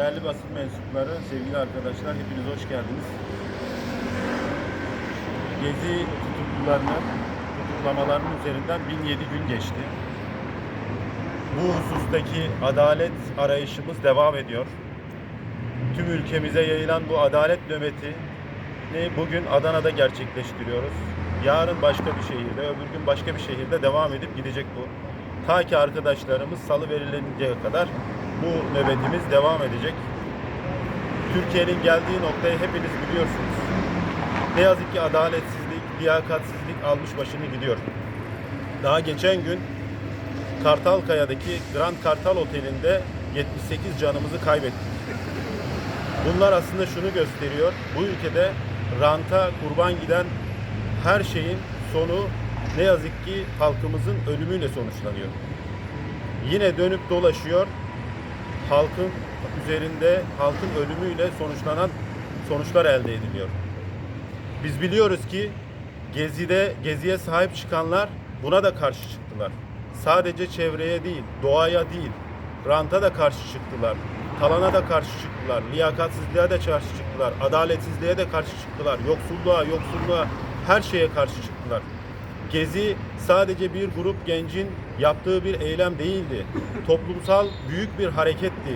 Değerli basın mensupları, sevgili arkadaşlar hepiniz hoş geldiniz. Gezi tutuklularının tutuklamalarının üzerinden 1007 gün geçti. Bu husustaki adalet arayışımız devam ediyor. Tüm ülkemize yayılan bu adalet nöbeti bugün Adana'da gerçekleştiriyoruz. Yarın başka bir şehirde, öbür gün başka bir şehirde devam edip gidecek bu. Ta ki arkadaşlarımız salı verilinceye kadar bu nöbetimiz devam edecek. Türkiye'nin geldiği noktayı hepiniz biliyorsunuz. Ne yazık ki adaletsizlik, liyakatsizlik almış başını gidiyor. Daha geçen gün Kartalkaya'daki Grand Kartal Oteli'nde 78 canımızı kaybettik. Bunlar aslında şunu gösteriyor. Bu ülkede ranta kurban giden her şeyin sonu ne yazık ki halkımızın ölümüyle sonuçlanıyor. Yine dönüp dolaşıyor. Halkın üzerinde halkın ölümüyle sonuçlanan sonuçlar elde ediliyor. Biz biliyoruz ki Gezi'de Gezi'ye sahip çıkanlar buna da karşı çıktılar. Sadece çevreye değil, doğaya değil, ranta da karşı çıktılar. Talana da karşı çıktılar. Liyakatsizliğe de karşı çıktılar. Adaletsizliğe de karşı çıktılar. Yoksulluğa, yoksulluğa her şeye karşı çıktılar. Gezi sadece bir grup gencin yaptığı bir eylem değildi. Toplumsal büyük bir hareketti.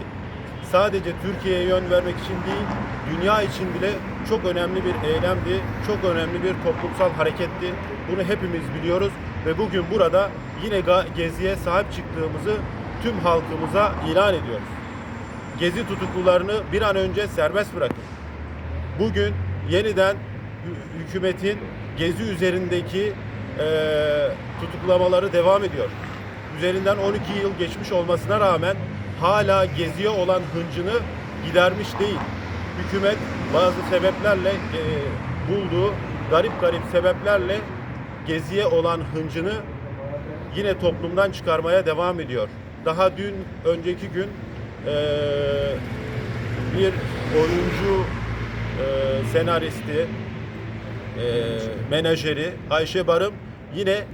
Sadece Türkiye'ye yön vermek için değil, dünya için bile çok önemli bir eylemdi. Çok önemli bir toplumsal hareketti. Bunu hepimiz biliyoruz ve bugün burada yine Gezi'ye sahip çıktığımızı tüm halkımıza ilan ediyoruz. Gezi tutuklularını bir an önce serbest bırakın. Bugün yeniden hü- hükümetin Gezi üzerindeki eee, tutuklamaları devam ediyor. Üzerinden 12 yıl geçmiş olmasına rağmen hala Gezi'ye olan hıncını gidermiş değil. Hükümet bazı sebeplerle eee, bulduğu garip garip sebeplerle Gezi'ye olan hıncını yine toplumdan çıkarmaya devam ediyor. Daha dün önceki gün eee, bir oyuncu eee, senaristi eee, menajeri Ayşe Barım yine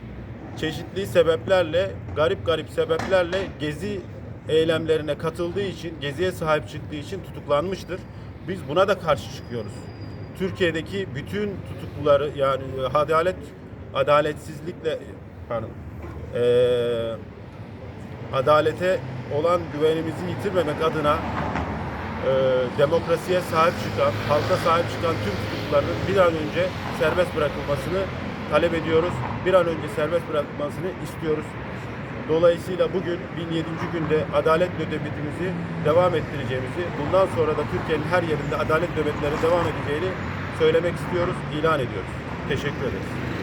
çeşitli sebeplerle garip garip sebeplerle gezi eylemlerine katıldığı için geziye sahip çıktığı için tutuklanmıştır. Biz buna da karşı çıkıyoruz. Türkiye'deki bütün tutukluları yani adalet adaletsizlikle pardon eee adalete olan güvenimizi yitirmemek adına e, demokrasiye sahip çıkan, halka sahip çıkan tüm tutukluların bir an önce serbest bırakılmasını talep ediyoruz. Bir an önce serbest bırakılmasını istiyoruz. Dolayısıyla bugün 1007. günde adalet nöbetimizi devam ettireceğimizi, bundan sonra da Türkiye'nin her yerinde adalet nöbetleri devam edeceğini söylemek istiyoruz, ilan ediyoruz. Teşekkür ederiz.